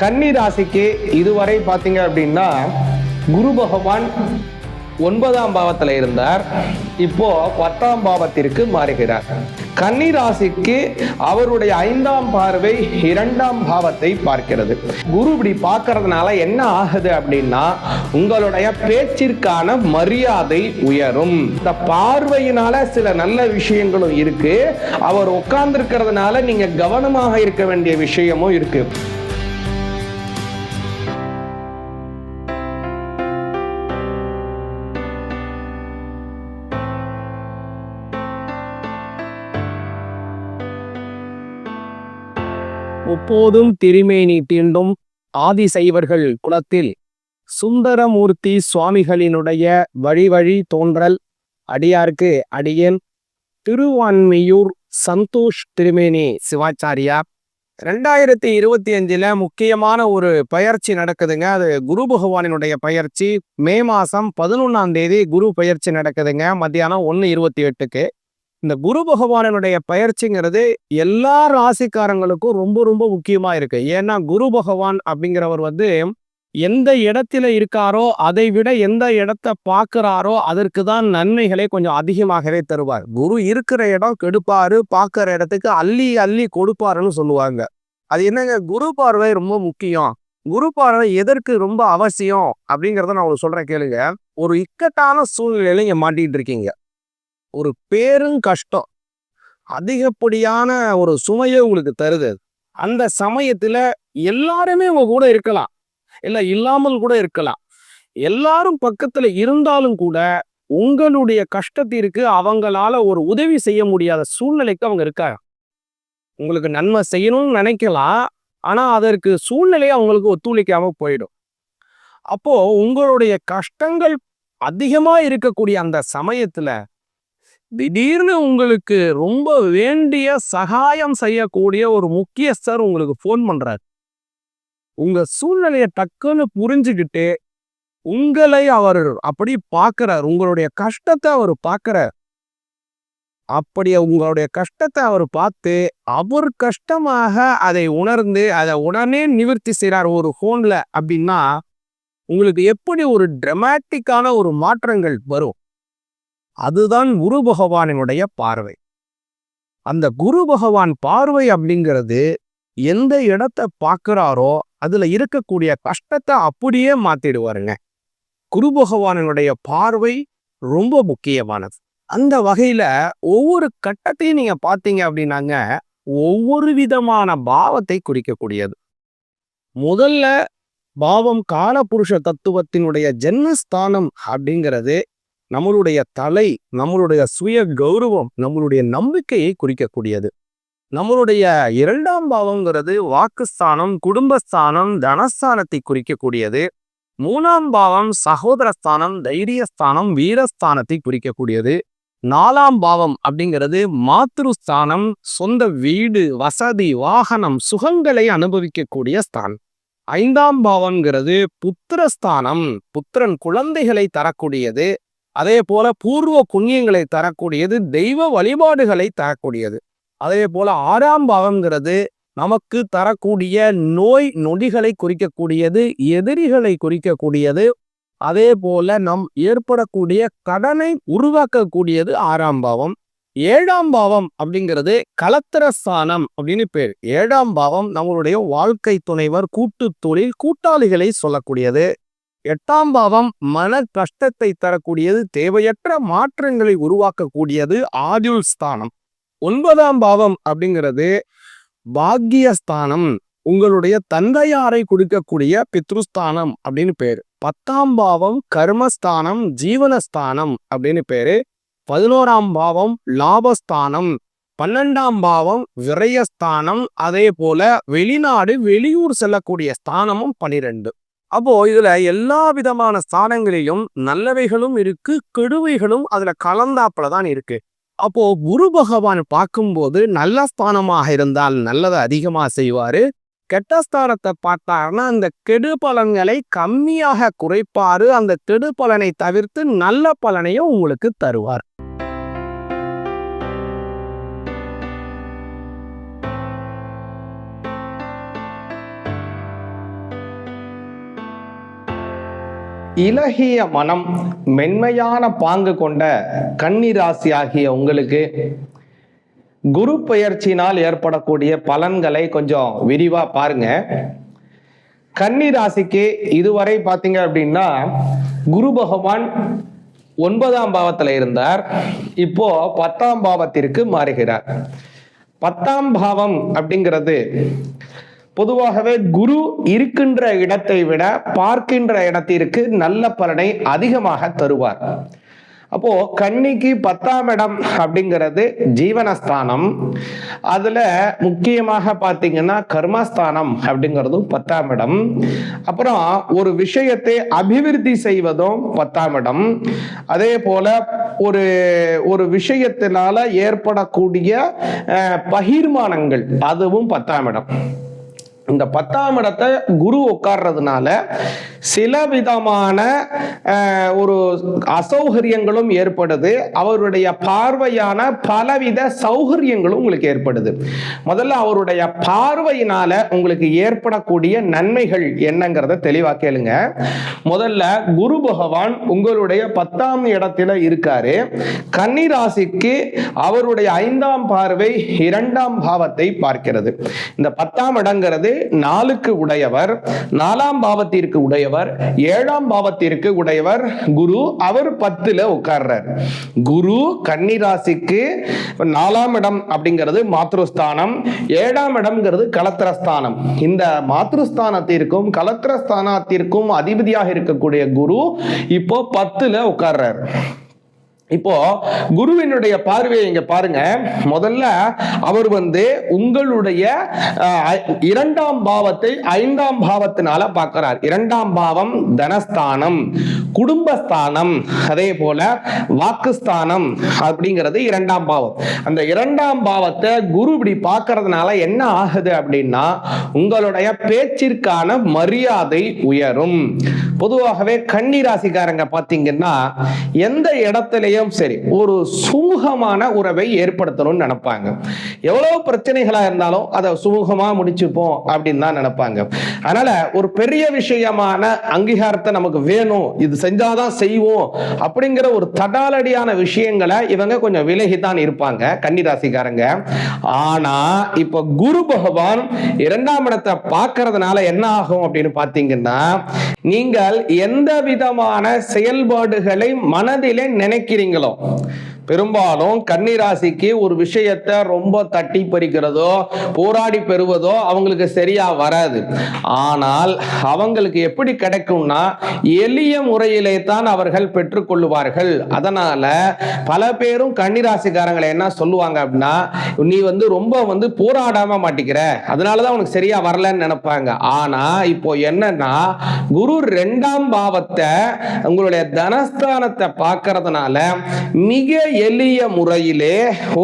கன்னி ராசிக்கு இதுவரை பார்த்தீங்க அப்படின்னா குரு பகவான் ஒன்பதாம் பாவத்தில் இருந்தார். இப்போ பத்தாம் பாவத்திற்கு மாறுகிறார். கன்னி ராசிக்கு அவருடைய ஐந்தாம் பார்வை இரண்டாம் பாவத்தை பார்க்கிறது. குரு இப்படி பார்க்கறதுனால என்ன ஆகுது அப்படின்னா உங்களுடைய பேச்சிற்கான மரியாதை உயரும். இந்த பார்வையினால சில நல்ல விஷயங்களும் இருக்கு. அவர் உட்கார்ந்து இருக்கிறதுனால நீங்க கவனமாக இருக்க வேண்டிய விஷயமும் இருக்கு. எப்போதும் திருமேனி தீண்டும் ஆதிசைவர்கள் குலத்தில். சுந்தரமூர்த்தி சுவாமிகளினுடைய வழி வழி தோன்றல். அடியார்க்கு அடியேன். திருவான்மையூர் சந்தோஷ் திருமேனி சிவாச்சாரியா. ரெண்டாயிரத்தி இருபத்தி அஞ்சில் முக்கியமான ஒரு பயிற்சி நடக்குதுங்க. அது குரு பகவானினுடைய பயிற்சி. மே மாதம் பதினொன்றாம் தேதி குரு பயிற்சி நடக்குதுங்க. மத்தியானம் ஒன்று இருபத்தி எட்டுக்கு. இந்த குரு பகவானனுடைய பயிற்சிங்கிறது எல்லா ராசிக்காரங்களுக்கும் ரொம்ப ரொம்ப முக்கியமா இருக்கு. ஏன்னா குரு பகவான் அப்படிங்கிறவர் வந்து எந்த இடத்துல இருக்காரோ அதை விட எந்த இடத்த பார்க்குறாரோ அதற்கு தான் நன்மைகளை கொஞ்சம் அதிகமாகவே தருவார். குரு இருக்கிற இடம் கெடுப்பாரு பார்க்கிற இடத்துக்கு அள்ளி அள்ளி கொடுப்பாருன்னு சொல்லுவாங்க. அது என்னங்க? குரு பார்வை ரொம்ப முக்கியம். குரு பார்வை எதற்கு ரொம்ப அவசியம் அப்படிங்கிறத நான் உங்களுக்கு சொல்றேன் கேளுங்க. ஒரு இக்கட்டான சூழ்நிலையில இங்கே மாட்டிகிட்டு இருக்கீங்க. ஒரு பேரும் கஷ்டம். அதிகப்படியான ஒரு சுமையை உங்களுக்கு தருது அந்த சமயத்தில் எல்லாருமே உங்க கூட இருக்கலாம். இல்லை இல்லாமல் கூட இருக்கலாம். எல்லாரும் பக்கத்தில் இருந்தாலும் கூட உங்களுடைய கஷ்டத்திற்கு அவங்களால ஒரு உதவி செய்ய முடியாத சூழ்நிலைக்கு அவங்க இருக்காங்க. உங்களுக்கு நன்மை செய்யணும்னு நினைக்கலாம். ஆனால் அதற்கு சூழ்நிலையை அவங்களுக்கு ஒத்துழைக்காமல் போயிடும். அப்போது உங்களுடைய கஷ்டங்கள் அதிகமாக இருக்கக்கூடிய அந்த சமயத்தில் திடீர்னு உங்களுக்கு ரொம்ப வேண்டிய சகாயம் செய்யக்கூடிய ஒரு முக்கியஸ்தர் உங்களுக்கு ஃபோன் பண்றாரு. உங்க சூழ்நிலையை டக்குன்னு புரிஞ்சுக்கிட்டு உங்களை அவர் அப்படி பார்க்கிறார் உங்களுடைய கஷ்டத்தை அவர் பார்க்கிறார் அப்படி உங்களுடைய கஷ்டத்தை அவர் பார்த்து அவர் கஷ்டமாக அதை உணர்ந்து அதை உடனே நிவர்த்தி செய்கிறார் ஒரு ஃபோனில் அப்படின்னா உங்களுக்கு எப்படி ஒரு ட்ரமாட்டிக்கான ஒரு மாற்றங்கள் வரும்? அதுதான் குரு பகவானினுடைய பார்வை. அந்த குரு பகவான் பார்வை அப்படிங்கிறது எந்த இடத்த பார்க்குறாரோ அதில் இருக்கக்கூடிய கஷ்டத்தை அப்படியே மாற்றிடுவாருங்க குரு பகவானினுடைய பார்வை ரொம்ப முக்கியமானது. அந்த வகையில் ஒவ்வொரு கட்டத்தையும் நீங்கள் பார்த்தீங்க அப்படின்னாங்க ஒவ்வொரு விதமான பாவத்தை குறிக்கக்கூடியது. முதல்ல பாவம் காலபுருஷ தத்துவத்தினுடைய ஜென்மஸ்தானம் அப்படிங்கிறது நம்மளுடைய தலை நம்மளுடைய சுய கௌரவம் நம்மளுடைய நம்பிக்கையை குறிக்கக்கூடியது. நம்மளுடைய இரண்டாம் பாவங்கிறது வாக்குஸ்தானம் குடும்பஸ்தானம் தனஸ்தானத்தை குறிக்கக்கூடியது. மூணாம் பாவம் சகோதரஸ்தானம் தைரியஸ்தானம் வீரஸ்தானத்தை குறிக்கக்கூடியது. நாலாம் பாவம் அப்படிங்கிறது மாத்ருஸ்தானம் சொந்த வீடு வசதி வாகனம் சுகங்களை அனுபவிக்கக்கூடிய ஸ்தானம். ஐந்தாம் பாவம்ங்கிறது புத்திரஸ்தானம் புத்திரன் குழந்தைகளை தரக்கூடியது. அதே போல பூர்வ புண்ணியங்களை தரக்கூடியது தெய்வ வழிபாடுகளை தரக்கூடியது. அதே போல ஆறாம் பாவம்ங்கிறது நமக்கு தரக்கூடிய நோய் நொடிகளை குறிக்கக்கூடியது எதிரிகளை குறிக்கக்கூடியது. அதே போல நம் ஏற்படக்கூடிய கடனை உருவாக்கக்கூடியது ஆறாம் பாவம். ஏழாம் பாவம் அப்படிங்கிறது கலத்திரஸ்தானம் அப்படின்னு பேர். ஏழாம் பாவம் நம்மளுடைய வாழ்க்கை துணைவர் கூட்டு தொழில் கூட்டாளிகளை சொல்லக்கூடியது. எட்டாம் பாவம் மன கஷ்டத்தை தரக்கூடியது தேவையற்ற மாற்றங்களை உருவாக்கக்கூடியது ஆதுல் ஸ்தானம். ஒன்பதாம் பாவம் அப்படிங்கிறது பாக்கியஸ்தானம் உங்களுடைய தந்தையாரை கொடுக்கக்கூடிய பித்ருஸ்தானம் அப்படின்னு பேரு. பத்தாம் பாவம் கர்மஸ்தானம் ஜீவனஸ்தானம் அப்படின்னு பேரு. பதினோராம் பாவம் லாபஸ்தானம் பன்னெண்டாம் பாவம் விரயஸ்தானம் அதே போல வெளிநாடு வெளியூர் செல்லக்கூடிய ஸ்தானமும் பனிரெண்டு. அப்போ இதுல எல்லா விதமான ஸ்தானங்களிலும் நல்லவைகளும் இருக்கு கெடுவைகளும் அதுல கலந்தாப்புல தான் இருக்கு. அப்போ குரு பகவான் பார்க்கும்போது நல்ல ஸ்தானமாக இருந்தால் நல்லதை அதிகமா செய்வாரு. கெட்ட ஸ்தானத்தை பார்த்தாருன்னா அந்த கெடு பலன்களை கம்மியாக குறைப்பாரு. அந்த கெடு பலனை தவிர்த்து நல்ல பலனையும் உங்களுக்கு தருவார். இலகிய மனம் மென்மையான பாங்கு கொண்ட கன்னிராசி ஆகிய உங்களுக்கு குரு பெயர்ச்சியினால் ஏற்படக்கூடிய பலன்களை கொஞ்சம் விரிவா பாருங்க. கன்னிராசிக்கு இதுவரை பார்த்தீங்க அப்படின்னா குரு பகவான் ஒன்பதாம் பாவத்தில் இருந்தார். இப்போ பத்தாம் பாவத்திற்கு மாறுகிறார். பத்தாம் பாவம் அப்படிங்கிறது பொதுவாகவே குரு இருக்கின்ற இடத்தை விட பார்க்கின்ற இடத்திற்கு நல்ல பலனை அதிகமாக தருவார். அப்போ கன்னிக்கு பத்தாம் இடம் அப்படிங்கிறது ஜீவனஸ்தானம். அதுல முக்கியமாக பார்த்தீங்கன்னா கர்மஸ்தானம் அப்படிங்கிறதும் பத்தாம் இடம். அப்புறம் ஒரு விஷயத்தை அபிவிருத்தி செய்வதும் பத்தாம் இடம். அதே போல ஒரு ஒரு விஷயத்தினால ஏற்படக்கூடிய பகிர்மானங்கள் அதுவும் பத்தாம் இடம். இந்த பத்தாம் இடத்தை குரு உட்கார்றதுனால சில விதமான ஒரு அசௌகரியங்களும் ஏற்படுது. அவருடைய பார்வையான பலவித சௌகரியங்களும் உங்களுக்கு ஏற்படுது. முதல்ல அவருடைய பார்வையினால உங்களுக்கு ஏற்படக்கூடிய நன்மைகள் என்னங்கிறத தெளிவா கேளுங்க. முதல்ல குரு பகவான் உங்களுடைய பத்தாம் இடத்துல இருக்காரு. கன்னிராசிக்கு அவருடைய ஐந்தாம் பார்வை இரண்டாம் பாவத்தை பார்க்கிறது. இந்த பத்தாம் இடங்கிறது நாலுக்கு உடையவர் நாலாம் பாவத்திற்கு உடையவர் ஏழாம் பாவத்திற்கு உடையவர் குரு அவர் பத்துல உட்கார்றார். குரு கன்னிராசிக்கு நாலாம் இடம் அப்படிங்கிறது மாத்ருஸ்தானம் ஏழாம் இடம்ங்கிறது கலத்திரஸ்தானம். இந்த மாத்ருஸ்தானத்திற்கும் கலத்திரஸ்தானத்திற்கும் அதிபதியாக இருக்கக்கூடிய குரு இப்போ பத்துல உட்கார்றார். இப்போ குருவினுடைய பார்வையை இங்க பாருங்க. முதல்ல அவர் வந்து உங்களுடைய இரண்டாம் பாவத்தை ஐந்தாம் பாவத்தினால பார்க்கிறார். இரண்டாம் பாவம் தனஸ்தானம் குடும்பஸ்தானம் அதே போல வாக்குஸ்தானம் அப்படிங்கிறது இரண்டாம் பாவம். அந்த இரண்டாம் பாவத்தை குரு இப்படி பார்க்கறதுனால என்ன ஆகுது அப்படின்னா உங்களுடைய பேச்சிற்கான மரியாதை உயரும். பொதுவாகவே கன்னி ராசிக்காரங்க பார்த்தீங்கன்னா எந்த இடத்துலயும் சரி ஒரு சுமூகமான உறவை ஏற்படுத்தணும்னு நினைப்பாங்க. எவ்வளவு பிரச்சனைகளா இருந்தாலும் அதை சுமூகமா முடிச்சுப்போம் அப்படின்னு தான் நினைப்பாங்க. அதனால ஒரு பெரிய விஷயமான அங்கீகாரத்தை நமக்கு வேணும் இது செஞ்சாதான் செய்வோம் அப்படிங்கிற ஒரு தடாலடியான விஷயங்களை இவங்க கொஞ்சம் விலகி தான் இருப்பாங்க கன்னி ராசிக்காரங்க ஆனா இப்ப குரு பகவான் இரண்டாம் இடத்தை பார்க்கறதுனால என்ன ஆகும் அப்படின்னு பாத்தீங்கன்னா நீங்கள் எந்த விதமான செயல்பாடுகளை மனதிலே நினைக்கிறீங்களோ பெரும்பாலும் கன்னிராசிக்கு ஒரு விஷயத்தை ரொம்ப தட்டி பறிக்கிறதோ போராடி பெறுவதோ அவங்களுக்கு சரியா வராது. ஆனால் அவங்களுக்கு எப்படி கிடைக்கும்னா எளிய முறையிலே தான் அவர்கள் பெற்றுக்கொள்வார்கள். அதனால பல பேரும் கன்னிராசிக்காரங்களை என்ன சொல்லுவாங்க அப்படின்னா நீ வந்து ரொம்ப வந்து போராடாம மாட்டிக்கிற. அதனாலதான் உனக்கு சரியா வரலன்னு நினைப்பாங்க. ஆனா இப்போ என்னன்னா குரு ரெண்டாம் பாவத்தை உங்களுடைய தனஸ்தானத்தை பார்க்கறதுனால மிக எளிய முறையிலே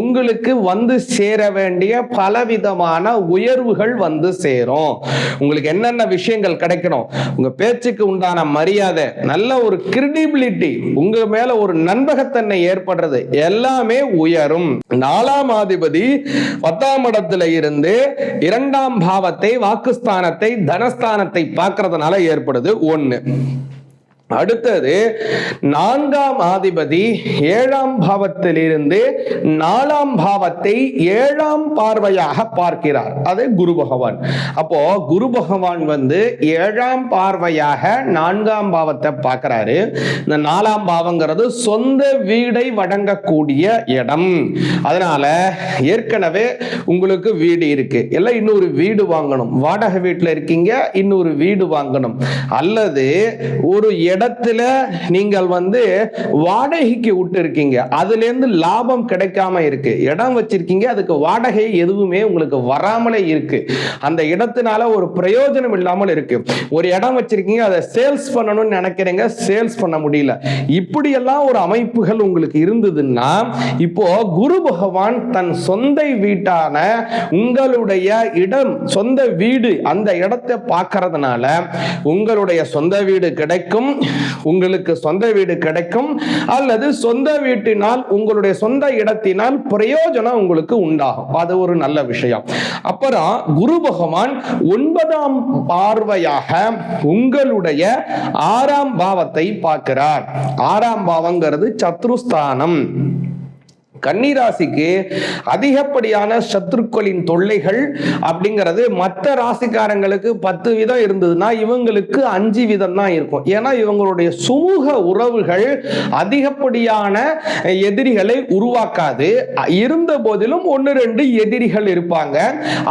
உங்களுக்கு வந்து சேர வேண்டிய பலவிதமான உயர்வுகள் வந்து சேரும். உங்களுக்கு என்னென்ன விஷயங்கள் கிடைக்கணும்? உங்க பேச்சுக்கு உண்டான மரியாதை நல்ல ஒரு கிரெடிபிலிட்டி உங்க மேல ஒரு நண்பகத்தன்மை ஏற்படுறது எல்லாமே உயரும். நாலாம் ஆதிபதி பத்தாம் இடத்துல இருந்து இரண்டாம் பாவத்தை வாக்குஸ்தானத்தை தனஸ்தானத்தை பார்க்கறதுனால ஏற்படுது ஒண்ணு. அடுத்தது நான்காம் ஆதிபதி ஏழாம் பாவத்திலிருந்து நாலாம் பாவத்தை ஏழாம் பார்வையாக பார்க்கிறார். அது குரு பகவான். அப்போ குரு பகவான் வந்து ஏழாம் பார்வையாக நான்காம் பாவத்தை பார்க்கிறாரு. இந்த நாலாம் பாவங்கிறது சொந்த வீடை வழங்கக்கூடிய இடம். அதனால ஏற்கனவே உங்களுக்கு வீடு இருக்கு. இல்லை இன்னொரு வீடு வாங்கணும். வாடகை வீட்டில் இருக்கீங்க இன்னொரு வீடு வாங்கணும். அல்லது ஒரு இடத்துல நீங்கள் வந்து வாடகைக்கு விட்டு இருக்கீங்க அதுல இருந்து லாபம் கிடைக்காம இருக்கு. இடம் வச்சிருக்கீங்க அதுக்கு வாடகை எதுவுமே உங்களுக்கு வராமலே இருக்கு. அந்த இடத்தினால ஒரு பிரயோஜனம் இல்லாமல் இருக்கு. ஒரு இடம் வச்சிருக்கீங்க அதை சேல்ஸ் பண்ணணும்னு நினைக்கிறீங்க சேல்ஸ் பண்ண முடியல. இப்படியெல்லாம் ஒரு அமைப்புகள் உங்களுக்கு இருந்ததுன்னா இப்போ குரு பகவான் தன் சொந்த வீட்டான உங்களுடைய இடம் சொந்த வீடு அந்த இடத்தை பார்க்கறதுனால உங்களுடைய சொந்த வீடு கிடைக்கும். உங்களுக்கு சொந்த வீடு கிடைக்கும் அல்லது சொந்த வீட்டினால் உங்களுடைய சொந்த இடத்தினால் பிரயோஜனம் உங்களுக்கு உண்டாகும். அது ஒரு நல்ல விஷயம். அப்புறம் குரு பகவான் ஒன்பதாம் பார்வையாக உங்களுடைய ஆறாம் பாவத்தை பார்க்கிறார். ஆறாம் பாவங்கிறது சத்ருஸ்தானம். கன்னிராசிக்கு அதிகப்படியான சத்துருக்களின் தொல்லைகள் அப்படிங்கிறது மற்ற ராசிக்காரங்களுக்கு பத்து விதம் இருந்ததுன்னா இவங்களுக்கு அஞ்சு விதம் தான் இருக்கும். ஏன்னா இவங்களுடைய சுமூக உறவுகள் அதிகப்படியான எதிரிகளை உருவாக்காது. இருந்த போதிலும் ஒன்று ரெண்டு எதிரிகள் இருப்பாங்க.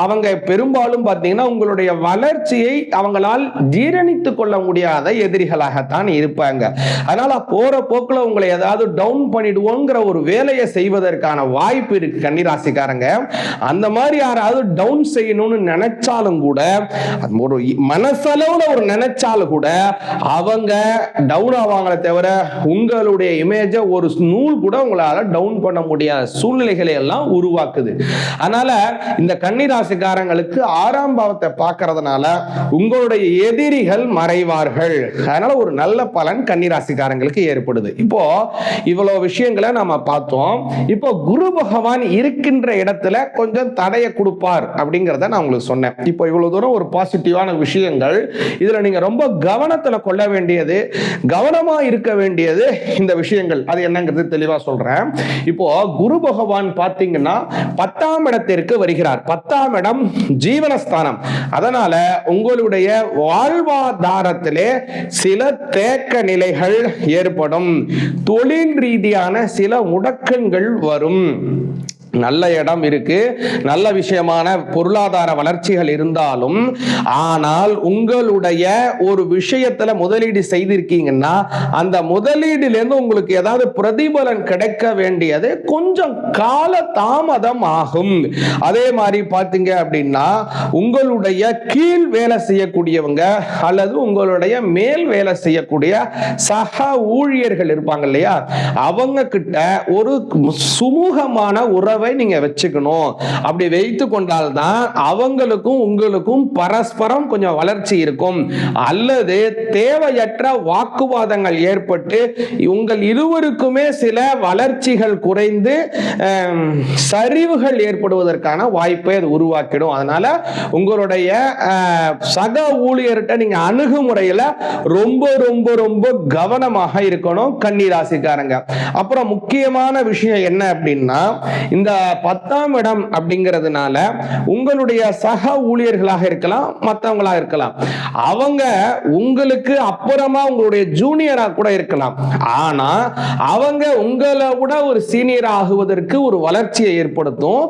அவங்க பெரும்பாலும் பார்த்தீங்கன்னா உங்களுடைய வளர்ச்சியை அவங்களால் ஜீரணித்து கொள்ள முடியாத எதிரிகளாகத்தான் இருப்பாங்க. அதனால போற போக்கில் உங்களை ஏதாவது டவுன் பண்ணிடுவோங்கிற ஒரு வேலையை செய்வது போவதற்கான வாய்ப்பு இருக்கு கன்னிராசிக்காரங்க. அந்த மாதிரி யாராவது டவுன் செய்யணும்னு நினைச்சாலும் கூட ஒரு மனசளவுல ஒரு நினைச்சாலும் கூட அவங்க டவுன் ஆவாங்களே தவிர உங்களுடைய இமேஜை ஒரு நூல் கூட உங்களால டவுன் பண்ண முடியாத சூழ்நிலைகளை எல்லாம் உருவாக்குது. அதனால இந்த கன்னிராசிக்காரங்களுக்கு ஆறாம் பாவத்தை பார்க்கறதுனால உங்களுடைய எதிரிகள் மறைவார்கள். அதனால ஒரு நல்ல பலன் கன்னிராசிக்காரங்களுக்கு ஏற்படுது. இப்போ இவ்வளவு விஷயங்களை நம்ம பார்த்தோம். இப்போ குரு பகவான் இருக்கின்ற இடத்துல கொஞ்சம் தடையை கொடுப்பார் அப்படிங்கிறத நான் உங்களுக்கு சொன்னேன். இப்போ இவ்வளவு தூரம் ஒரு பாசிட்டிவான விஷயங்கள். இதுல நீங்க ரொம்ப கவனத்துல கொள்ள வேண்டியது கவனமா இருக்க வேண்டியது இந்த விஷயங்கள். அது என்னங்கிறது தெளிவா சொல்றேன். இப்போ குரு பகவான் பாத்தீங்கன்னா பத்தாம் இடத்திற்கு வருகிறார். பத்தாம் இடம் ஜீவனஸ்தானம். அதனால உங்களுடைய வாழ்வாதாரத்திலே சில தேக்க நிலைகள் ஏற்படும். தொழில் ரீதியான சில முடக்கங்கள் வரும். நல்ல இடம் இருக்கு. நல்ல விஷயமான பொருளாதார வளர்ச்சிகள் இருந்தாலும் ஆனால் உங்களுடைய ஒரு விஷயத்துல முதலீடு செய்திருக்கீங்கன்னா அந்த முதலீடுல இருந்து உங்களுக்கு ஏதாவது பிரதிபலன் கிடைக்க வேண்டியது கொஞ்சம் கால தாமதம் ஆகும். அதே மாதிரி பார்த்தீங்க அப்படின்னா உங்களுடைய கீழ் வேலை செய்யக்கூடியவங்க அல்லது உங்களுடைய மேல் வேலை செய்யக்கூடிய சக ஊழியர்கள் இருப்பாங்க இல்லையா? அவங்க கிட்ட ஒரு சுமூகமான உறவு நீங்க வச்சுக்கணும். அப்படி வைத்து கொண்டால்தான் அவங்களுக்கும் உங்களுக்கும் பரஸ்பரம் கொஞ்சம் வளர்ச்சி இருக்கும். அல்லது தேவையற்ற வாக்குவாதங்கள் ஏற்பட்டு உங்கள் இருவருக்குமே சில வளர்ச்சிகள் குறைந்து சரிவுகள் ஏற்படுவதற்கான வாய்ப்பை அது உருவாக்கிடும். அதனால உங்களுடைய சக ஊழியர்கிட்ட நீங்க அணுகுமுறையில ரொம்ப ரொம்ப ரொம்ப கவனமாக இருக்கணும் கன்னிராசிக்காரங்க அப்புறம் முக்கியமான விஷயம் என்ன அப்படின்னா இந்த பத்தாம் இடம் அப்படிங்கிறதுனால உங்களுடைய சக ஊழியர்களாக இருக்கலாம் மற்றவங்களாக இருக்கலாம். அவங்க உங்களுக்கு அப்புறமா உங்களுடைய ஜூனியரா கூட இருக்கலாம். ஆனா அவங்க உங்களை விட ஒரு சீனியர் ஆகுவதற்கு ஒரு வளர்ச்சியை ஏற்படுத்தும்.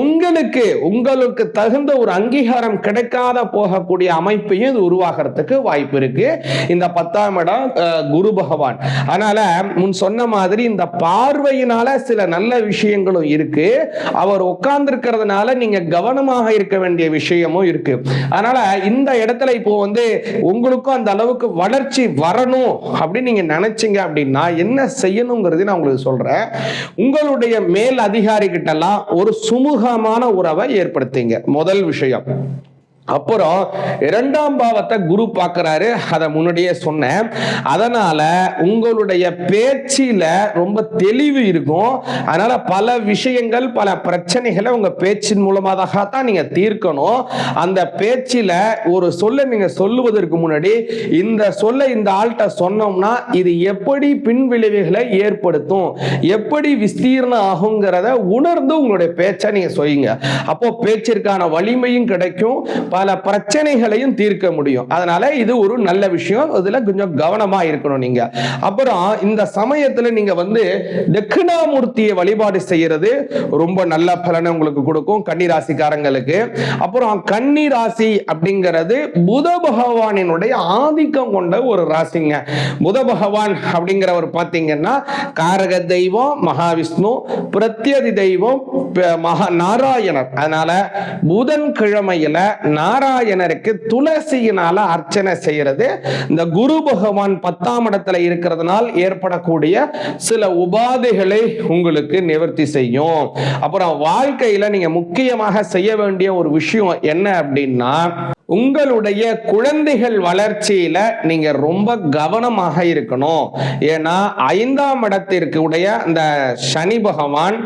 உங்களுக்கு உங்களுக்கு தகுந்த ஒரு அங்கீகாரம் கிடைக்காத போகக்கூடிய அமைப்பையும் இது உருவாகிறதுக்கு வாய்ப்பு இருக்கு. இந்த பத்தாம் இடம் குரு பகவான். அதனால முன் சொன்ன மாதிரி இந்த பார்வையினால சில நல்ல விஷயங்களும் இருக்கு. அவர் உட்கார்ந்து இருக்கிறதுனால நீங்க கவனமாக இருக்க வேண்டிய விஷயமும் இருக்கு. அதனால இந்த இடத்துல இப்போ வந்து உங்களுக்கும் அந்த அளவுக்கு வளர்ச்சி வரணும் அப்படின்னு நீங்க நினைச்சீங்க அப்படின்னா என்ன செய்யணுங்கிறது நான் உங்களுக்கு சொல்றேன். உங்களுடைய மேல் அதிகாரி கிட்ட எல்லாம் ஒரு சுமூகமான உறவை ஏற்படுத்திங்க. முதல் விஷயம். அப்புறம் இரண்டாம் பாவத்தை குரு பார்க்குறாரு. அதை முன்னாடியே சொன்னேன். அதனால உங்களுடைய பேச்சில ரொம்ப தெளிவு இருக்கும். அதனால பல விஷயங்கள் பல பிரச்சனைகளை உங்க பேச்சின் மூலமாக தான் நீங்க தீர்க்கணும். அந்த பேச்சில ஒரு சொல்ல நீங்க சொல்லுவதற்கு முன்னாடி இந்த சொல்ல இந்த ஆள்கிட்ட சொன்னோம்னா இது எப்படி பின் விளைவுகளை ஏற்படுத்தும்? எப்படி விஸ்தீர்ணம் ஆகுங்கிறத உணர்ந்து உங்களுடைய பேச்சை நீங்க சொல்லுங்க. அப்போ பேச்சிற்கான வலிமையும் கிடைக்கும். பல பிரச்சனைகளையும் தீர்க்க முடியும். அதனால இது ஒரு நல்ல விஷயம். இதுல கொஞ்சம் கவனமா இருக்கணும் நீங்க. அப்புறம் இந்த சமயத்துல நீங்க வந்து தட்சிணாமூர்த்தியை வழிபாடு செய்யறது ரொம்ப நல்ல பலனை உங்களுக்கு கொடுக்கும் கன்னி ராசிக்காரங்களுக்கு அப்புறம் கன்னிராசி அப்படிங்கிறது புத பகவானினுடைய ஆதிக்கம் கொண்ட ஒரு ராசிங்க. புத பகவான் அப்படிங்கிறவர் பார்த்தீங்கன்னா காரக தெய்வம் மகாவிஷ்ணு பிரத்யதி தெய்வம் மகா நாராயணர். அதனால புதன் கிழமையில நாராயணருக்கு துளசியினால அர்ச்சனை செய்யறது. இந்த குரு பகவான் பத்தாம் இடத்துல இருக்கிறதுனால் ஏற்படக்கூடிய சில உபாதைகளை உங்களுக்கு நிவர்த்தி செய்யும். அப்புறம் வாழ்க்கையில நீங்க முக்கியமாக செய்ய வேண்டிய ஒரு விஷயம் என்ன அப்படின்னா உங்களுடைய குழந்தைகள் வளர்ச்சியில நீங்க ரொம்ப கவனமாக இருக்கணும். ஏன்னா ஐந்தாம் இடத்திற்கு உடைய அந்த சனி பகவான்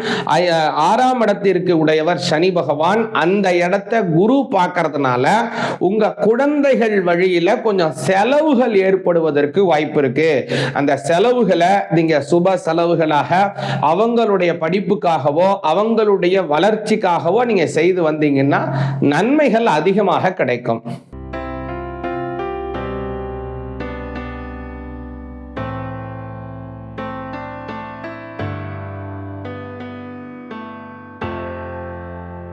ஆறாம் இடத்திற்கு உடையவர் சனி பகவான் அந்த இடத்த குரு பார்க்கறதுனால உங்க குழந்தைகள் வழியில கொஞ்சம் செலவுகள் ஏற்படுவதற்கு வாய்ப்பு இருக்கு. அந்த செலவுகளை நீங்க சுப செலவுகளாக அவங்களுடைய படிப்புக்காகவோ அவங்களுடைய வளர்ச்சிக்காகவோ நீங்க செய்து வந்தீங்கன்னா நன்மைகள் அதிகமாக கிடைக்கும்.